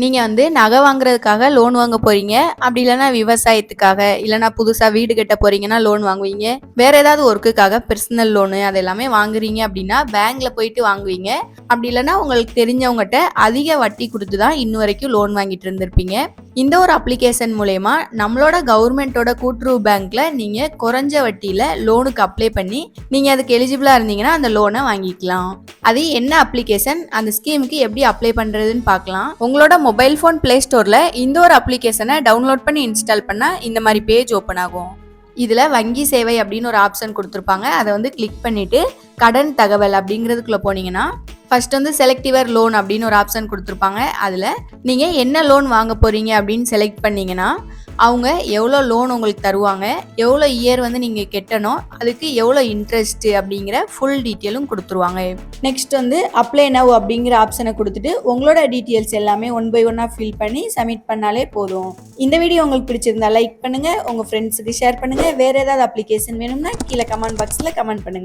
நீங்கள் வந்து நகை வாங்குறதுக்காக லோன் வாங்க போகிறீங்க அப்படி இல்லைன்னா விவசாயத்துக்காக இல்லைன்னா புதுசாக வீடு கட்ட போகிறீங்கன்னா லோன் வாங்குவீங்க. வேற ஏதாவது ஒர்க்குக்காக பர்சனல் லோனு அது எல்லாமே வாங்குறீங்க அப்படின்னா பேங்க்ல போயிட்டு வாங்குவீங்க. அப்படி இல்லைன்னா உங்களுக்கு தெரிஞ்சவங்ககிட்ட அதிக வட்டி கொடுத்து தான் இன்ன வரைக்கும் லோன் வாங்கிட்டு இருந்திருப்பீங்க. இந்த ஒரு அப்ளிகேஷன் மூலயமா நம்மளோட கவர்மெண்ட்டோட கூட்டுறவு பேங்க்ல நீங்க குறைஞ்ச வட்டியில லோனுக்கு அப்ளை பண்ணி நீங்க அதுக்கு எலிஜிபிளா இருந்தீங்கன்னா அந்த லோனை வாங்கிக்கலாம். அது என்ன அப்ளிகேஷன் அந்த ஸ்கீமுக்கு எப்படி அப்ளை பண்றதுன்னு பார்க்கலாம். உங்களோட மொபைல் ஃபோன் பிளே ஸ்டோர்ல இந்த ஒரு அப்ளிகேஷனை டவுன்லோட் பண்ணி இன்ஸ்டால் பண்ணா இந்த மாதிரி பேஜ் ஓப்பன் ஆகும். இதில் வங்கி சேவை அப்படின்னு ஒரு ஆப்ஷன் கொடுத்துருப்பாங்க. அதை வந்து கிளிக் பண்ணிவிட்டு கடன் தகவல் அப்படிங்கிறதுக்குள்ளே போனீங்கன்னா ஃபர்ஸ்ட் வந்து செலக்டிவர் லோன் அப்படின்னு ஒரு ஆப்ஷன் கொடுத்துருப்பாங்க. அதில் நீங்கள் என்ன லோன் வாங்க போகிறீங்க அப்படின்னு செலக்ட் பண்ணிங்கன்னா அவங்க எவ்வளோ லோன் உங்களுக்கு தருவாங்க எவ்வளோ இயர் வந்து நீங்கள் கெட்டணும் அதுக்கு எவ்வளோ இன்ட்ரெஸ்ட்டு அப்படிங்கிற ஃபுல் டீட்டெயிலும் கொடுத்துருவாங்க. நெக்ஸ்ட் வந்து அப்ளை நவ் அப்படிங்கிற ஆப்ஷனை கொடுத்துட்டு உங்களோட டீட்டெயில்ஸ் எல்லாமே ஒன் பை ஒன்னாக ஃபில் பண்ணி சப்மிட் பண்ணாலே போதும். இந்த வீடியோ உங்களுக்கு பிடிச்சிருந்தா லைக் பண்ணுங்கள் உங்கள் ஃப்ரெண்ட்ஸுக்கு ஷேர் பண்ணுங்கள் வேறு ஏதாவது அப்ளிகேஷன் வேணும்னா கீழே கமெண்ட் பாக்ஸில் கமெண்ட் பண்ணுங்கள்